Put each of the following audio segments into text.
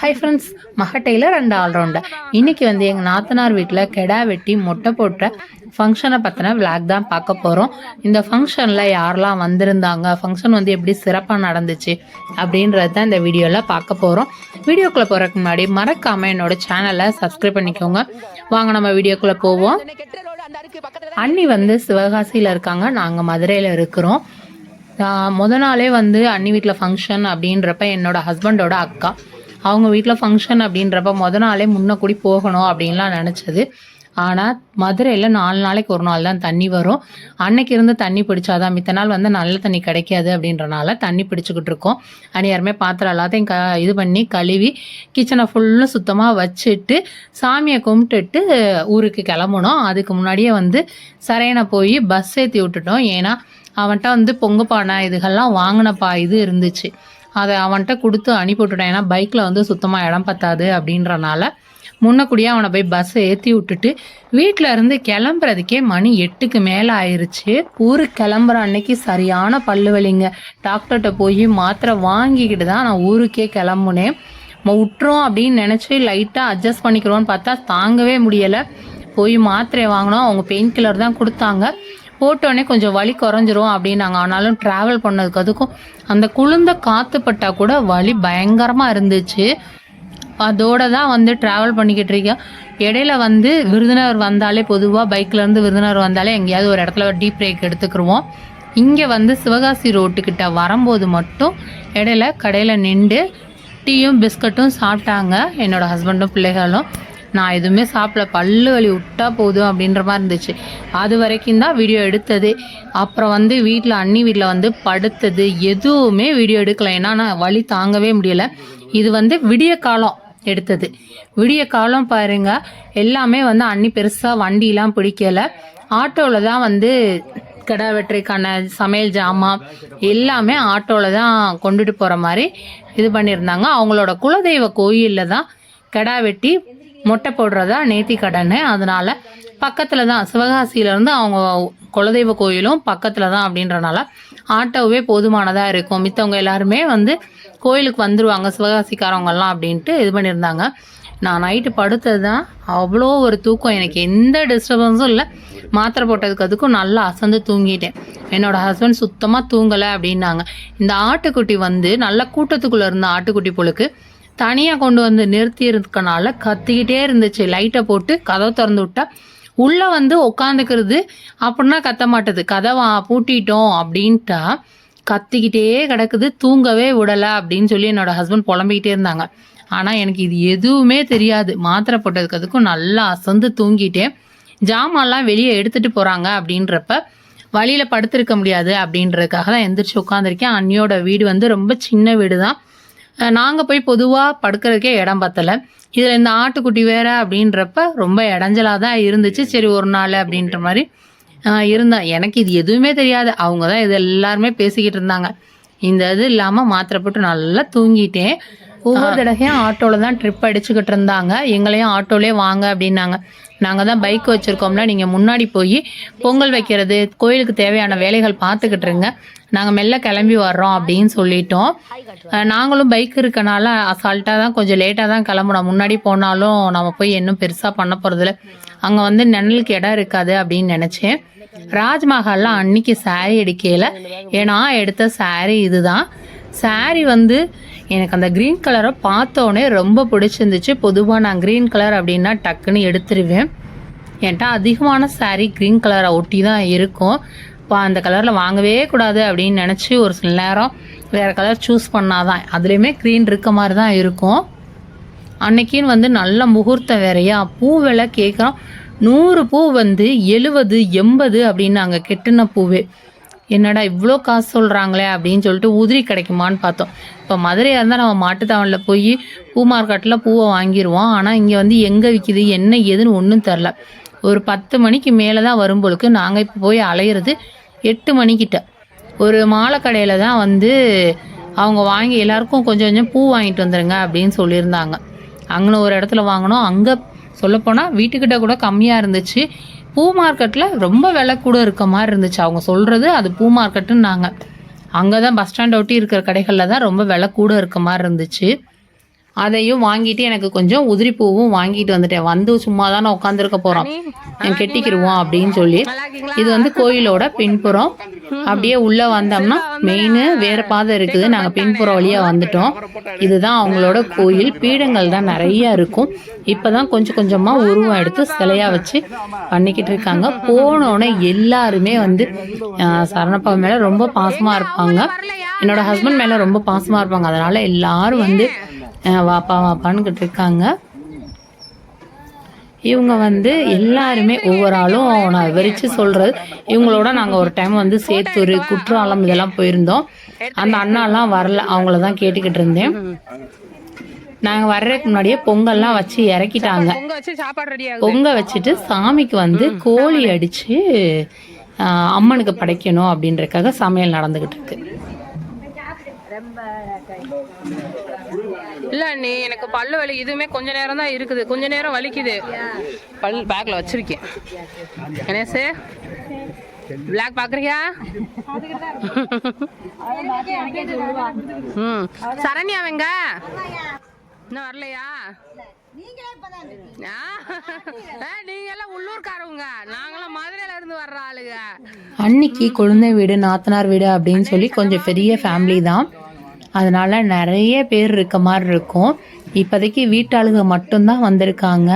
High friends மக tailor and allrounder இன்னைக்கு வந்து எங்கள் நாத்தனார் வீட்டில் கெடா வெட்டி மொட்டை போட்ட ஃபங்க்ஷனை பற்றின விளாக் தான் பார்க்க போகிறோம் இந்த ஃபங்க்ஷனில் யாரெல்லாம் வந்திருந்தாங்க ஃபங்க்ஷன் வந்து எப்படி சிறப்பாக நடந்துச்சு அப்படின்றது தான் இந்த வீடியோவில் பார்க்க போகிறோம் வீடியோக்குள்ளே போகிறதுக்கு முன்னாடி மறக்காமல் என்னோட சேனலை சப்ஸ்கிரைப் பண்ணிக்கோங்க. வாங்க நம்ம வீடியோக்குள்ளே போவோம். அண்ணி வந்து சிவகாசியில் இருக்காங்க. நாங்கள் மதுரையில் இருக்கிறோம். முத நாளே வந்து அண்ணி வீட்டில் ஃபங்க்ஷன் அப்படின்றப்ப என்னோட ஹஸ்பண்டோட அக்கா. அவங்க வீட்டில் ஃபங்க்ஷன் அப்படின்றப்ப முத நாளே முன்ன கூடி போகணும் அப்படின்லாம் நினச்சது. ஆனால் மதுரையில் நாலு நாளைக்கு ஒரு நாள் தான் தண்ணி வரும். அன்னைக்கு இருந்து தண்ணி பிடிச்சாதான் மித்த நாள் வந்து நல்ல தண்ணி கிடைக்காது அப்படின்றனால தண்ணி பிடிச்சிக்கிட்டு இருக்கோம். அனி யாருமே பாத்திரம் எல்லாத்தையும் க இது பண்ணி கழுவி கிச்சனை ஃபுல்லும் சுத்தமாக வச்சுட்டு சாமியை கும்பிட்டுட்டு ஊருக்கு கிளம்பணும் அதுக்கு முன்னாடியே வந்து சரையனை போய் பஸ் ஏற்றி விட்டுட்டோம். ஏன்னா அவன்கிட்ட வந்து பொங்க பானை இதுகள்லாம் வாங்கினப்பா இது இருந்துச்சு. அதை அவன்கிட்ட கொடுத்து அனுப்பிவிட்டுட்டேன் ஏன்னா பைக்கில் வந்து சுத்தமாக இடம் பத்தாது அப்படின்றனால முன்னக்கூடியே அவனை போய் பஸ்ஸை ஏற்றி விட்டுட்டு வீட்டில் இருந்து கிளம்புறதுக்கே மணி எட்டுக்கு மேலே ஆயிடுச்சு ஊருக்கு கிளம்புற அன்னைக்கு சரியான பல்லு வலிங்க. டாக்டர்கிட்ட போய் மாத்திரை வாங்கிக்கிட்டு தான் நான் ஊருக்கே கிளம்புனேன். நம்ம விட்டுறோம் அப்படின்னு நினச்சி லைட்டாக அட்ஜஸ்ட் பண்ணிக்கிறோன்னு பார்த்தா தாங்கவே முடியலை. போய் மாத்திரையை வாங்கினோம். அவங்க பெயின் கில்லர் தான் கொடுத்தாங்க. போட்டோடனே கொஞ்சம் வலி குறைஞ்சிரும் அப்படின்னாங்க. ஆனாலும் ட்ராவல் பண்ணதுக்கு அதுக்கும் அந்த குளிர்ந்த காற்று கூட வலி பயங்கரமாக இருந்துச்சு. அதோட தான் வந்து ட்ராவல் பண்ணிக்கிட்டு இருக்கேன். இடையில வந்து விருதுநகர் வந்தாலே பொதுவாக பைக்லேருந்து விருதுநகர் வந்தாலே எங்கேயாவது ஒரு இடத்துல டீப் பிரேக் எடுத்துக்கிருவோம். இங்கே வந்து சிவகாசி ரோட்டுக்கிட்ட வரும்போது மட்டும் இடையில கடையில் நின்று டீயும் பிஸ்கட்டும் சாப்பிட்டாங்க. என்னோட ஹஸ்பண்டும் பிள்ளைகளும். நான் எதுவுமே சாப்பிடல. பல்லு வலி விட்டா போதும் அப்படின்ற மாதிரி இருந்துச்சு. அது வரைக்கும் தான் வீடியோ எடுத்தது. அப்புறம் வந்து வீட்டில் அண்ணி வீட்டில் வந்து படுத்தது. எதுவுமே வீடியோ எடுக்கலை. ஏன்னா நான் வலி தாங்கவே முடியலை. இது வந்து விடிய காலம் எடுத்தது. விடிய காலம் பாருங்க. எல்லாமே வந்து அண்ணி பெருசாக வண்டிலாம் பிடிக்கலை. ஆட்டோவில் தான் வந்து கடை வெற்றிக்கான சமையல் ஜாமான் எல்லாமே ஆட்டோவில் தான் கொண்டுட்டு போகிற மாதிரி இது பண்ணியிருந்தாங்க. அவங்களோட குலதெய்வ கோயிலில் தான் கிடா வெட்டி மொட்டை போடுறதா நேத்தி கடன். அதனால பக்கத்தில் தான் சிவகாசியிலேருந்து அவங்க குலதெய்வ கோயிலும் பக்கத்தில் தான் அப்படின்றனால ஆட்டோவே போதுமானதாக இருக்கும். மித்தவங்க எல்லாருமே வந்து கோயிலுக்கு வந்துருவாங்க சிவகாசிக்காரவங்கெல்லாம் அப்படின்ட்டு இது பண்ணியிருந்தாங்க. நான் நைட்டு படுத்தது தான் அவ்வளோ ஒரு தூக்கம். எனக்கு எந்த டிஸ்டர்பன்ஸும் இல்லை. மாத்திரை போட்டதுக்கு அதுக்கும் நல்லா அசந்து தூங்கிட்டேன். என்னோட ஹஸ்பண்ட் சுத்தமாக தூங்கலை அப்படின்னாங்க. இந்த ஆட்டுக்குட்டி வந்து நல்ல கூட்டத்துக்குள்ளே இருந்த ஆட்டுக்குட்டி பொழுக்கு தனியாக கொண்டு வந்து நிறுத்தி இருக்கனால கத்திக்கிட்டே இருந்துச்சு. லைட்டை போட்டு கதவை திறந்து விட்டா. உள்ளே வந்து உட்காந்துக்கிறது அப்படின்னா கத்த மாட்டது. கதவா பூட்டிட்டோம் அப்படின்ட்டா கத்திக்கிட்டே கிடக்குது. தூங்கவே விடலை அப்படின்னு சொல்லி என்னோட ஹஸ்பண்ட் புலம்பிக்கிட்டே இருந்தாங்க. ஆனால் எனக்கு இது எதுவுமே தெரியாது. மாத்திரை போட்டதுக்கு அதுக்கும் நல்லா அசந்து தூங்கிட்டேன். ஜாமான்லாம் வெளியே எடுத்துகிட்டு போகிறாங்க அப்படின்றப்ப வழியில் படுத்திருக்க முடியாது அப்படின்றதுக்காக தான் எந்திரிச்சு உட்காந்துருக்கேன் அண்ணியோட வீடு வந்து ரொம்ப சின்ன வீடு தான் நாங்கள் போய் பொதுவாக படுக்கிறதுக்கே இடம் பத்தலை. இதில் இந்த ஆட்டுக்குட்டி வேற அப்படின்றப்ப ரொம்ப இடைஞ்சலாக தான் இருந்துச்சு சரி ஒரு நாள் அப்படின்ற மாதிரி இருந்தேன் எனக்கு இது எதுவுமே தெரியாது. அவங்க தான் இது எல்லாருமே பேசிக்கிட்டு இருந்தாங்க. இந்த இது இல்லாமல் மாத்திரை போட்டு நல்லா தூங்கிட்டேன். ஒவ்வொரு தடவையும் ஆட்டோவில் தான் ட்ரிப் அடிச்சுக்கிட்டு இருந்தாங்க. எங்களையும் ஆட்டோலே வாங்க அப்படின்னாங்க. நாங்கள் தான் பைக் வச்சுருக்கோம்ல நீங்கள் முன்னாடி போய் பொங்கல் வைக்கிறது கோயிலுக்கு தேவையான வேலைகள் பார்த்துக்கிட்டு இருங்க. நாங்கள் மெல்ல கிளம்பி வர்றோம் அப்படின்னு சொல்லிட்டோம். நாங்களும் பைக் இருக்கனால அசால்ட்டாக தான் கொஞ்சம் லேட்டாக தான் கிளம்புனோம். முன்னாடி போனாலும் நம்ம போய் இன்னும் பெருசாக பண்ண போகிறதில்ல அங்கே வந்து நிழலுக்கு இடம் இருக்காது அப்படின்னு நினச்சேன். ராஜ்மஹாலில் அன்னைக்கு saree எடுக்கையில் ஏன்னா எடுத்த saree இதுதான். Saree வந்து எனக்கு அந்த க்ரீன் கலரை பார்த்தோன்னே ரொம்ப பிடிச்சிருந்துச்சு. பொதுவாக நான் க்ரீன் கலர் அப்படின்னா டக்குன்னு எடுத்துருவேன். என்கிட்ட அதிகமான saree க்ரீன் கலரை ஒட்டி தான் இருக்கும். இப்போ அந்த கலரில் வாங்கவே கூடாது அப்படின்னு நினச்சி ஒரு சில நேரம் வேறு கலர் சூஸ் பண்ணாதான். அதுலேயுமே க்ரீன் இருக்க மாதிரி தான் இருக்கும். அன்னைக்குன்னு வந்து நல்ல முகூர்த்தம் வேறையா பூ விலை கேட்குறோம் நூறு பூ வந்து எழுவது எண்பது அப்படின்னு அங்கே கெட்டின பூவே. என்னடா இவ்வளோ காசு சொல்கிறாங்களே அப்படின்னு சொல்லிட்டு உதிரி கிடைக்குமான்னு பார்த்தோம். இப்போ மதுரையாக இருந்தால் நம்ம மாட்டுத்தாவணில் போய் பூ மார்க்கெட்டில் பூவை வாங்கிடுவோம் ஆனால் இங்கே வந்து எங்கே விற்கிது என்ன ஏதுன்னு ஒன்றும் தெரில ஒரு பத்து மணிக்கு மேலே தான் வரும்பொழுது நாங்கள் இப்போ போய் அலையிறது எட்டு மணிக்கிட்ட. ஒரு மாலை கடையில் தான் வந்து அவங்க வாங்கி எல்லாருக்கும் கொஞ்சம் கொஞ்சம் பூ வாங்கிட்டு வந்துடுங்க அப்படின்னு சொல்லியிருந்தாங்க. அங்கே ஒரு இடத்துல வாங்கினோம். அங்கே சொல்லப்போனால் வீட்டுக்கிட்ட கூட கம்மியாக இருந்துச்சு. பூ மார்க்கெட்டில் ரொம்ப விலை கூட இருக்க மாதிரி இருந்துச்சு. அவங்க சொல்கிறது அது பூ மார்க்கெட்டுன்னாங்க. அங்கே தான் பஸ் ஸ்டாண்ட் ஒட்டி இருக்கிற கடைகளில் தான் ரொம்ப விலை கூட இருக்க மாதிரி இருந்துச்சு. அதையும் வாங்கிட்டு எனக்கு கொஞ்சம் உதிரி பூவும் வாங்கிட்டு வந்துட்டேன். வந்து சும்மா தானே உட்காந்துருக்க போகிறோம் கெட்டிக்கிருவோம் அப்படின்னு சொல்லி. இது வந்து கோயிலோட பின்புறம். அப்படியே உள்ளே வந்தோம்னா மெயின் வேறு பாதை இருக்குது. நாங்கள் பின்புறம் வழியாக வந்துட்டோம். இதுதான் அவங்களோட கோயில். பீடங்கள் தான் நிறைய இருக்கும். இப்போ தான் கொஞ்சம் கொஞ்சமாக உருவம் எடுத்து சிலையாக வச்சு பண்ணிக்கிட்டு இருக்காங்க. போனோடனே எல்லாருமே வந்து சரணப்பா மேலே ரொம்ப பாசமாக இருப்பாங்க. என்னோட ஹஸ்பண்ட் மேலே ரொம்ப பாசமாக இருப்பாங்க. அதனால் எல்லாரும் வந்து வாப்பா வாப்பான்னுக்கிட்டு இருக்காங்க இவங்க வந்து எல்லாருமே ஒவ்வொரு ஆளும் நான் விவரித்து சொல்கிறது இவங்களோட நாங்கள் ஒரு டைம் வந்து சேத்தூர் குற்றாலம் இதெல்லாம் போயிருந்தோம். அந்த அண்ணாலாம் வரல அவங்கள தான் கேட்டுக்கிட்டு இருந்தேன். நாங்கள் வர்றதுக்கு முன்னாடியே பொங்கல்லாம் வச்சு இறக்கிட்டாங்க. பொங்க வச்சு சாப்பாடு ரெடி ஆகுது பொங்க வச்சுட்டு சாமிக்கு வந்து கோழி அடித்து அம்மனுக்கு படைக்கணும் அப்படின்றதுக்காக சமையல் நடந்துக்கிட்டு இருக்கு. இல்ல நீ எனக்கு பல்லு வலி இதுவுமே கொஞ்ச நேரம் தான் இருக்குது. கொஞ்ச நேரம் வலிக்குது. பல் பேக்ல வச்சிருக்கேன். கணேசு பிளாக் பாக்குறியா? ம். சரண்யா வெங்க இன்னும் வரலையா? ஆ, நீங்க எல்லாம் உள்ளூர்காரவங்க. நாங்களாம் மதுரையில இருந்து வர்ற ஆளுங்க. அன்னைக்கு குழந்தை வீடு நாத்தனார் வீடு அப்படின்னு சொல்லி கொஞ்சம் பெரிய ஃபேமிலி தான். அதனால நிறைய பேர் இருக்க மாதிரி இருக்கும். இப்போதைக்கு வீட்டாளுங்க மட்டும்தான் வந்திருக்காங்க.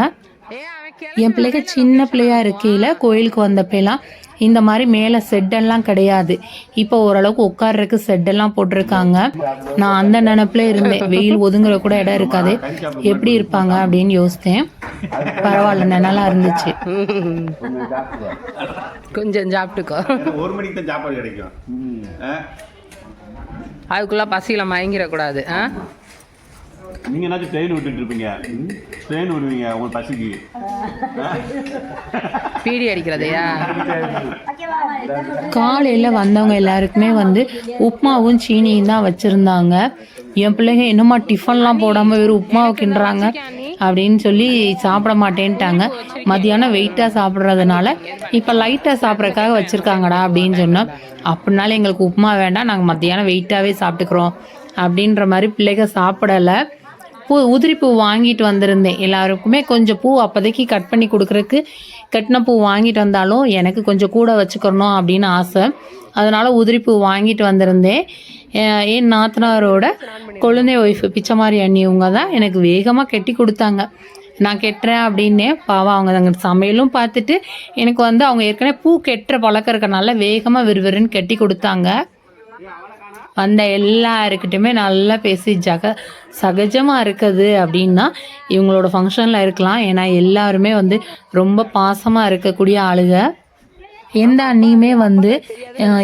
என் பிள்ளைங்க சின்ன பிள்ளையா இருக்கையில கோயிலுக்கு வந்தப்பெல்லாம் இந்த மாதிரி மேலே செட்டெல்லாம் கிடையாது. இப்போ ஓரளவுக்கு உட்கார்றதுக்கு செட்டெல்லாம் போட்டிருக்காங்க. நான் அந்த நினப்புல இருந்தேன். வெயில் ஒதுங்குற கூட இடம் இருக்காது. எப்படி இருப்பாங்க அப்படின்னு யோசித்தேன். பரவாயில்ல நினலா இருந்துச்சு. கொஞ்சம் சாப்பிட்டுக்கோ. ஒரு மணிக்கு தான் சாப்பாடு கிடைக்கும்? அதுக்குள்ள பசியில மயங்கிடக்கூடாது ஆ? நீங்க என்னாச்சும் ட்ரெயின் விட்டுட்டு இருப்பீங்க? ட்ரெயின் விடுவீங்க உங்களுக்கு பசிக்கு. பீடி அடிக்கிறதையா? காலையில் வந்தவங்க எல்லாருக்குமே வந்து உப்புமாவும் சீனியும் தான் வச்சுருந்தாங்க. என் பிள்ளைங்க என்னம்மா டிஃபன்லாம் போடாமல் வெறும் உப்புமாவை கிண்டுறாங்க. அப்படின்னு சொல்லி சாப்பிட மாட்டேன்ட்டாங்க. மதியானம் வெயிட்டாக சாப்பிட்றதுனால இப்போ லைட்டாக சாப்பிட்றதுக்காக வச்சுருக்காங்கடா அப்படின்னு சொன்னோம். அப்படினாலும் எங்களுக்கு உப்புமா வேண்டாம் நாங்கள் மத்தியானம் வெயிட்டாகவே சாப்பிட்டுக்கிறோம் அப்படின்ற மாதிரி பிள்ளைங்க சாப்பிடலை. பூ உதிரி பூ வாங்கிட்டு வந்திருந்தேன். எல்லாருக்குமே கொஞ்சம் பூ அப்போதைக்கு கட் பண்ணி கொடுக்குறதுக்கு கட்டின பூ வாங்கிட்டு வந்தாலும் எனக்கு கொஞ்சம் கூட வச்சுக்கணும் அப்படின்னு ஆசை. அதனால உதிரி பூ வாங்கிட்டு வந்திருந்தேன். என் நாத்தனாரோட குழந்தை ஒய்ஃபு பிச்சைமாரி அண்ணி இவங்க தான் எனக்கு வேகமாக கட்டி கொடுத்தாங்க. நான் கெட்டுறேன் அப்படின்னே பாவம் அவங்க அங்கே சமையலும் பார்த்துட்டு எனக்கு வந்து அவங்க ஏற்கனவே பூ கெட்டுற பழக்கம் இருக்கனால வேகமாக விறுவிறுன்னு கட்டி கொடுத்தாங்க. வந்த எல்லாருக்கிட்டையுமே நல்லா பேசி ஜக சகஜமாக இருக்குது அப்படின்னா இவங்களோட ஃபங்க்ஷனில் இருக்கலாம். ஏன்னா எல்லாருமே வந்து ரொம்ப பாசமாக இருக்கக்கூடிய ஆளுங்க. எந்த அண்ணியுமே வந்து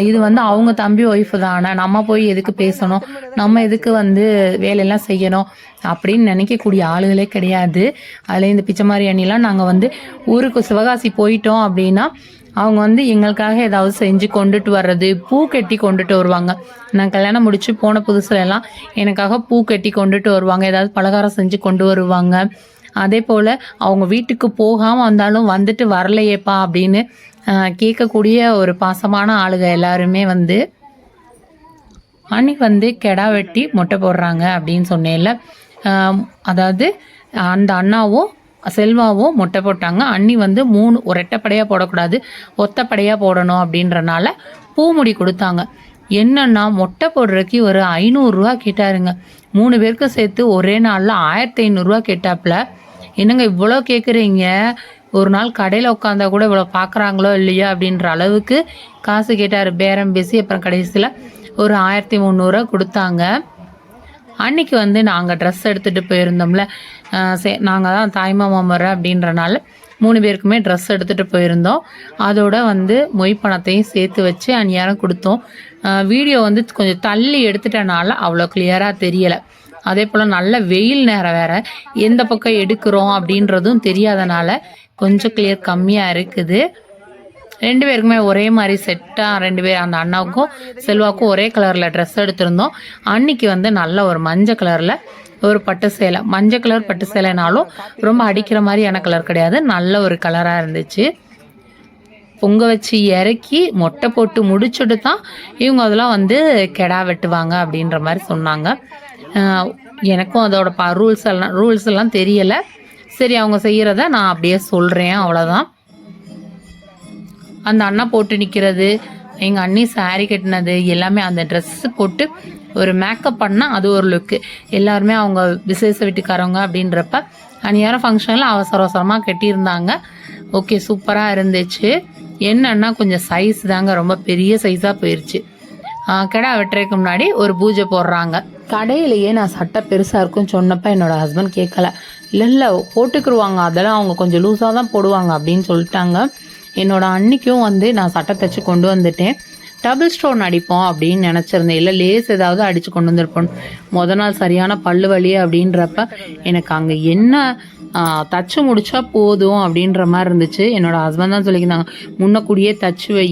இது வந்து அவங்க தம்பி ஒய்ஃபு தானே? நம்ம போய் எதுக்கு பேசணும்? நம்ம எதுக்கு வந்து வேலையெல்லாம் செய்யணும்? அப்படின்னு நினைக்கக்கூடிய ஆளுகளே கிடையாது. அதில் இந்த பிச்சைமாரி அண்ணிலாம் நாங்கள் வந்து ஊருக்கு சிவகாசி போயிட்டோம் அப்படின்னா அவங்க வந்து எங்களுக்காக ஏதாவது செஞ்சு கொண்டுட்டு வர்றது பூ கட்டி கொண்டுட்டு வருவாங்க. நான் கல்யாணம் முடிச்சு போன புதுசுல எல்லாம் எனக்காக பூ கட்டி கொண்டுட்டு வருவாங்க. ஏதாவது பலகாரம் செஞ்சு கொண்டு வருவாங்க. அதே போல் அவங்க வீட்டுக்கு போகாமல் வந்தாலும் வந்துட்டு வரலையேப்பா அப்படின்னு கேட்கக்கூடிய ஒரு பாசமான ஆளுக எல்லாருமே வந்து அன்னைக்கு வந்து கெடா வெட்டி மொட்டை போடுறாங்க அப்படின்னு சொன்னேன்ல. அதாவது அந்த அண்ணாவும் செல்வாவும் மொட்டை போட்டாங்க. அண்ணி வந்து மூணு ஒரு ரெட்டைப்படையாக போடக்கூடாது ஒத்தப்படையாக போடணும் அப்படின்றனால பூமுடி கொடுத்தாங்க. என்னன்னா மொட்டை போடுறதுக்கு ஒரு ஐநூறுரூவா கேட்டாருங்க. மூணு பேருக்கும் சேர்த்து ஒரே நாளில் ஆயிரத்தி ஐநூறுரூவா கேட்டாப்புல என்னங்க இவ்வளோ கேட்குறீங்க ஒரு நாள் கடையில் உட்காந்தா கூட இவ்வளோ பார்க்குறாங்களோ இல்லையோ அப்படின்ற அளவுக்கு காசு கேட்டார். பேரம் பேசி அப்புறம் கடைசியில் ஒரு ஆயிரத்தி முந்நூறுரூவா கொடுத்தாங்க. அன்னைக்கு வந்து நாங்கள் ட்ரெஸ் எடுத்துகிட்டு போயிருந்தோம்ல. சே நாங்கள் தான் தாய்மாமா முறை அப்படின்றனால மூணு பேருக்குமே ட்ரெஸ் எடுத்துகிட்டு போயிருந்தோம். அதோட வந்து மொய் பணத்தையும் சேர்த்து வச்சு அந்நியாரம் கொடுத்தோம். வீடியோ வந்து கொஞ்சம் தள்ளி எடுத்துட்டனால அவ்வளோ கிளியராக தெரியலை. அதே போல் நல்ல வெயில் நேரம் வேற. எந்த பக்கம் எடுக்கிறோம் அப்படின்றதும் தெரியாதனால கொஞ்சம் கிளியர் கம்மியாக இருக்குது. ரெண்டு பேருக்குமே ஒரே மாதிரி செட்டாக ரெண்டு பேர் அந்த அண்ணாவுக்கும் செல்வாவுக்கும் ஒரே கலரில் ட்ரெஸ் எடுத்திருந்தோம். அன்னைக்கு வந்து நல்ல ஒரு மஞ்சள் கலரில் ஒரு பட்டு சேலை. மஞ்சள் கலர் பட்டு சேலைனாலும் ரொம்ப அடிக்கிற மாதிரியான கலர் கிடையாது. நல்ல ஒரு கலராக இருந்துச்சு. பொங்க வச்சு இறக்கி மொட்டை போட்டு முடிச்சுட்டு தான் இவங்க அதெல்லாம் வந்து கெடா வெட்டுவாங்க அப்படின்ற மாதிரி சொன்னாங்க. எனக்கும் அதோட ப ரூல்ஸ் எல்லாம் ரூல்ஸ் எல்லாம் தெரியலை. சரி அவங்க செய்கிறத நான் அப்படியே சொல்கிறேன் அவ்வளோதான் அந்த அண்ணா போட்டு நிற்கிறது எங்கள் அண்ணி சாரி கட்டினது எல்லாமே அந்த ட்ரெஸ்ஸு போட்டு ஒரு மேக்கப் பண்ணால் அது ஒரு லுக்கு எல்லாருமே அவங்க விசேஷ வீட்டுக்காரவங்க அப்படின்றப்ப அந்நேரம் ஃபங்க்ஷனில் அவசர அவசரமாக கட்டியிருந்தாங்க. ஓகே சூப்பராக இருந்துச்சு. என்னன்னா கொஞ்சம் சைஸ் தாங்க ரொம்ப பெரிய சைஸாக போயிடுச்சு கிடா வெட்டுறதுக்கு முன்னாடி ஒரு பூஜை போடுறாங்க. கடையிலேயே நான் சட்டை பெருசாக இருக்கும்னு சொன்னப்ப என்னோட ஹஸ்பண்ட் கேட்கல. இல்லை இல்லை போட்டுக்கிருவாங்க. அதெல்லாம் அவங்க கொஞ்சம் லூஸாக தான் போடுவாங்க அப்படின்னு சொல்லிட்டாங்க. என்னோடய அன்னிக்கும் வந்து நான் சட்டை தைச்சு கொண்டு வந்துட்டேன். டபுள் ஸ்டோன் அடிப்போம் அப்படின்னு நினச்சிருந்தேன். இல்லை லேஸ் ஏதாவது அடித்து கொண்டு வந்திருப்போம். முத நாள் சரியான பல்லு வலி அப்படின்றப்ப எனக்கு அங்கே என்ன தச்சு முடிச்சா போதும் அப்படின்ற மாதிரி இருந்துச்சு. என்னோடய ஹஸ்பண்ட் தான் சொல்லியிருந்தாங்க முன்னக்கூடியே தச்சு வை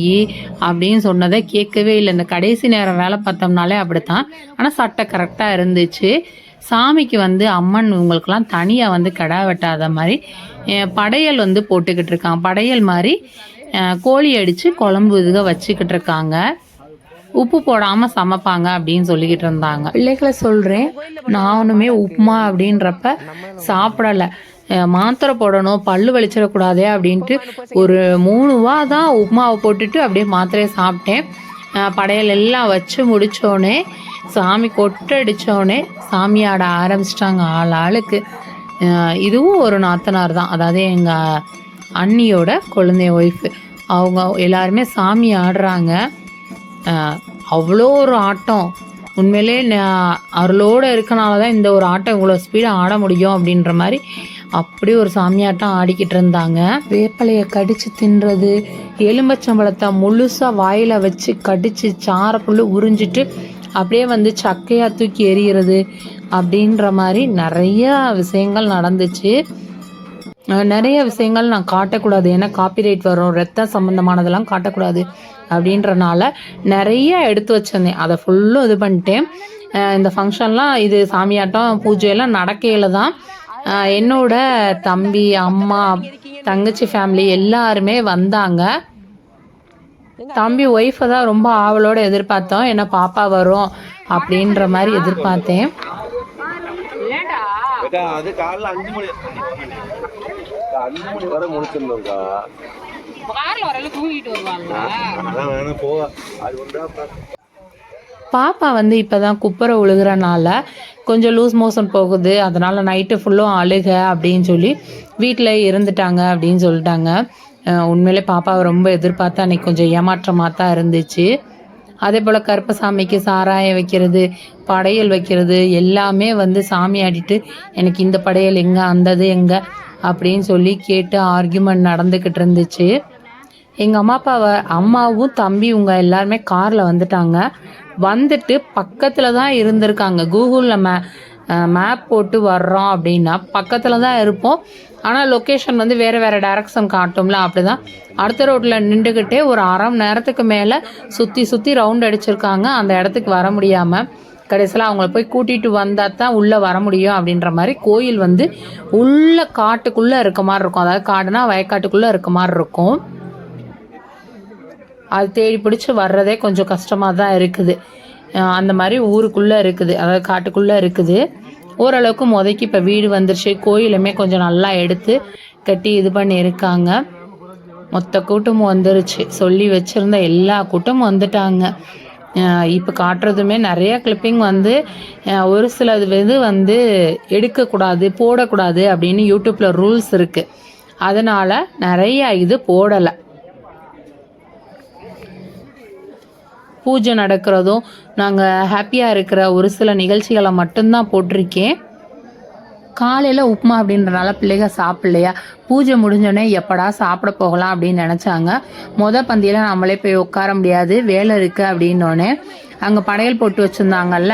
அப்படின்னு சொன்னதை கேட்கவே இல்லை. இந்த கடைசி நேரம் வேலை பார்த்தோம்னாலே அப்படித்தான். ஆனால் சட்டை கரெக்டாக இருந்துச்சு. சாமிக்கு வந்து அம்மன் உங்களுக்கெல்லாம் தனியாக வந்து கிடா வெட்டாத மாதிரி படையல் வந்து போட்டுக்கிட்டு இருக்காங்க படையல் மாதிரி கோழி அடித்து குழம்பு இதுக வச்சுக்கிட்டு இருக்காங்க உப்பு போடாமல் சமைப்பாங்க அப்படின்னு சொல்லிக்கிட்டு இருந்தாங்க. பிள்ளைகளை சொல்கிறேன் நானுமே உப்புமா அப்படின்றப்ப சாப்பிடலை. மாத்திரை போடணும் பல்லு வலிச்சிடக்கூடாதே அப்படின்ட்டு ஒரு மூணுவா தான் உப்புமாவை போட்டுட்டு அப்படியே மாத்திரையை சாப்பிட்டேன். படையல் எல்லாம் வச்சு முடித்தோடனே சாமி கொட்டடித்தோடனே சாமி ஆட ஆரம்பிச்சிட்டாங்க. ஆள் ஆளுக்கு. இதுவும் ஒரு நாத்தனார் தான். அதாவது எங்கள் அண்ணியோட குழந்தை ஒய்ஃபு அவங்க எல்லாருமே சாமி ஆடுறாங்க. அவ்வளோ ஒரு ஆட்டம். உண்மையிலே நான் அருளோடு இருக்கனால தான் இந்த ஒரு ஆட்டம் இவ்வளோ ஸ்பீடாக ஆட முடியும் அப்படின்ற மாதிரி அப்படி ஒரு சாமியாட்டம் ஆடிக்கிட்டு இருந்தாங்க. வேப்பலையை கடித்து தின்றது எலும்பச்சம்பழத்தை முழுசாக வாயில் வச்சு கடித்து சாரப்புல்லு உறிஞ்சிட்டு அப்படியே வந்து சக்கையாக தூக்கி எறிகிறது அப்படின்ற மாதிரி நிறையா விஷயங்கள் நடந்துச்சு. நிறைய விஷயங்கள் நான் காட்டக்கூடாது. ஏன்னா காப்பிரைட் வரும் ரத்த சம்மந்தமானதெல்லாம் காட்டக்கூடாது அப்படின்றனால நிறைய எடுத்து வச்சிருந்தேன். அதை ஃபுல்லும் இது பண்ணிட்டேன். இந்த ஃபங்க்ஷன்லாம் இது சாமியாட்டம் பூஜையெல்லாம் நடக்கையில் தான் என்னோட தம்பி அம்மா தங்கச்சி ஃபேமிலி எல்லாருமே வந்தாங்க. தம்பி ஒய்ஃபை தான் ரொம்ப ஆவலோட எதிர்பார்த்தோம். ஏன்னா பாப்பா வரும் அப்படின்ற மாதிரி எதிர்பார்த்தேன். அஞ்சு மணி வரை முடிச்சிருந்தோம்க்கா காரில் வரல தூங்கிட்டு வருவாங்க. அதான் வேணாம் போ அது ஒன்றா பாப்பா வந்து இப்போ தான் குப்பரை உழுகிறனால கொஞ்சம் லூஸ் மோஷன் போகுது. அதனால் நைட்டு ஃபுல்லும் அழுக அப்படின்னு சொல்லி வீட்டில் இருந்துட்டாங்க அப்படின்னு சொல்லிட்டாங்க. உண்மையிலே பாப்பாவை ரொம்ப எதிர்பார்த்தா அன்னைக்கு கொஞ்சம் ஏமாற்றமாக தான் இருந்துச்சு. அதே போல் கருப்பசாமிக்கு சாராயம் வைக்கிறது படையல் வைக்கிறது எல்லாமே வந்து சாமி ஆடிட்டு எனக்கு இந்த படையல் எங்கே அந்தது எங்கே? அப்படின்னு சொல்லி கேட்டு ஆர்கியூமெண்ட் நடந்துக்கிட்டு இருந்துச்சு. எங்கள் அம்மா அப்பாவை அம்மாவும் தம்பி இவங்க எல்லாருமே காரில் வந்துட்டாங்க. வந்துட்டு பக்கத்தில் தான் இருந்திருக்காங்க. கூகுளில் மே மேப் போட்டு வர்றோம் அப்படின்னா பக்கத்தில் தான் இருப்போம். ஆனால் லொக்கேஷன் வந்து வேறு வேறு டைரக்ஷன் காட்டும்ல அப்படி தான் அடுத்த ரோட்டில் நின்றுக்கிட்டே ஒரு அரை மணி நேரத்துக்கு மேலே சுற்றி சுற்றி ரவுண்ட் அடிச்சிருக்காங்க. அந்த இடத்துக்கு வர முடியாமல் கடைசியில் அவங்கள போய் கூட்டிகிட்டு வந்தால் தான் உள்ளே வர முடியும் அப்படின்ற மாதிரி கோயில் வந்து உள்ள காட்டுக்குள்ளே இருக்க மாதிரி இருக்கும். அதாவது காடுனா வயக்காட்டுக்குள்ளே இருக்க மாதிரி இருக்கும். அது தேடி பிடிச்சி வர்றதே கொஞ்சம் கஷ்டமாக தான் இருக்குது. அந்த மாதிரி ஊருக்குள்ளே இருக்குது. அதாவது காட்டுக்குள்ளே இருக்குது. ஓரளவுக்கு முதக்கி இப்போ வீடு வந்துருச்சு. கோயிலுமே கொஞ்சம் நல்லா எடுத்து கட்டி இது பண்ணியிருக்காங்க. மொத்த கூட்டமும் வந்துருச்சு. சொல்லி வச்சுருந்த எல்லா கூட்டமும் வந்துட்டாங்க. இப்போ காட்டுறதுமே நிறைய கிளிப்பிங் வந்து ஒரு சில இது வந்து எடுக்கக்கூடாது போடக்கூடாது அப்படின்னு யூடியூப்பில் ரூல்ஸ் இருக்குது அதனால் நிறைய இது போடலை. பூஜை நடக்கிறதும் நாங்கள் ஹாப்பியாக இருக்கிற ஒரு சில நிகழ்ச்சிகளை மட்டும்தான் போட்டிருக்கேன். காலையில் உப்புமா அப்படின்றனால பிள்ளைங்க சாப்பிட்லையா? பூஜை முடிஞ்சோடனே எப்படா சாப்பிட போகலாம் அப்படின்னு நினச்சாங்க. மொத பந்தியில் நம்மளே போய் உட்கார முடியாது. வேலை இருக்குது அப்படின்னோடனே அங்கே படையல் போட்டு வச்சுருந்தாங்கல்ல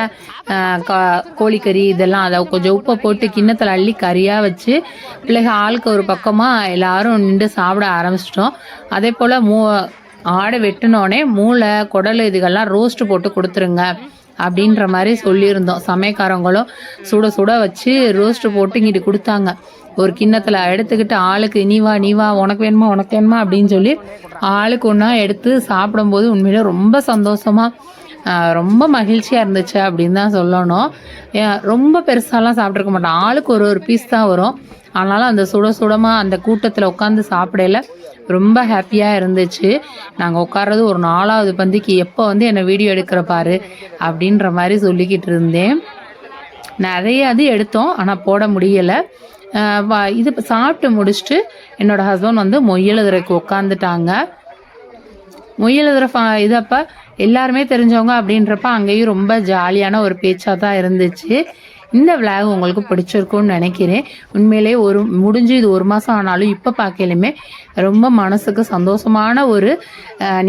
கோழிக்கறி இதெல்லாம் அதை கொஞ்சம் உப்பை போட்டு கிண்ணத்தில் அள்ளி கறியாக வச்சு பிள்ளைங்க ஆளுக்கு ஒரு பக்கமாக எல்லாரும் நின்று சாப்பிட ஆரம்பிச்சிட்டோம். அதே போல் மூ ஆடை வெட்டினோடனே மூளை குடல் இதுகள்லாம் ரோஸ்ட் போட்டு கொடுத்துருங்க அப்படின்ற மாதிரி சொல்லியிருந்தோம். சமயக்காரங்களும் சுட சுட வச்சு ரோஸ்ட் போட்டு இங்கிட்டு கொடுத்தாங்க. ஒரு கிண்ணத்தில் எடுத்துக்கிட்டு ஆளுக்கு நீ வா நீ வா உனக்கு வேணுமா உனக்கு வேணுமா? அப்படின்னு சொல்லி ஆளுக்கு ஒன்றா எடுத்து சாப்பிடும்போது உண்மையிலே ரொம்ப சந்தோஷமாக ரொம்ப மகிழ்ச்சியாக இருந்துச்சு அப்படின்னு தான் சொல்லணும். ஏன் ரொம்ப பெருசாலாம் சாப்பிட்ருக்க மாட்டோம். ஆளுக்கு ஒரு ஒரு பீஸ் தான் வரும். ஆனாலும் அந்த சுட சுடமாக அந்த கூட்டத்தில் உட்காந்து சாப்பிடல. ரொம்ப ஹாப்பியாக இருந்துச்சு. நாங்கள் உட்கார்றது ஒரு நாலாவது பந்திக்கு எப்போ வந்து என்னை வீடியோ எடுக்கிற பாரு அப்படின்ற மாதிரி சொல்லிக்கிட்டு இருந்தேன். நிறைய அது எடுத்தோம் ஆனால் போட முடியலை. இது சாப்பிட்டு முடிச்சுட்டு என்னோட ஹஸ்பண்ட் வந்து மொய்யெழுதுறதுக்கு உட்காந்துட்டாங்க மொய்யெழுதுற ஃப இது அப்போ எல்லாருமே தெரிஞ்சவங்க அப்படின்றப்ப அங்கேயும் ரொம்ப ஜாலியான ஒரு பேச்சாக தான் இருந்துச்சு. இந்த விளாக் உங்களுக்கு பிடிச்சிருக்கும்னு நினைக்கிறேன். உண்மையிலே ஒரு முடிஞ்சு இது ஒரு மாதம் ஆனாலும் இப்போ பார்க்கலுமே ரொம்ப மனசுக்கு சந்தோஷமான ஒரு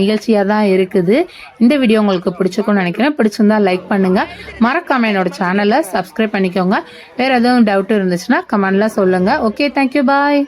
நிகழ்ச்சியாக தான் இருக்குது. இந்த வீடியோ உங்களுக்கு பிடிச்சிருக்கும்னு நினைக்கிறேன். பிடிச்சிருந்தா லைக் பண்ணுங்கள் மறக்காமல் என்னோட சேனலை சப்ஸ்கிரைப் பண்ணிக்கோங்க. வேறு எதுவும் டவுட் இருந்துச்சுன்னா கமெண்டில் சொல்லுங்கள் ஓகே தேங்க்யூ பாய்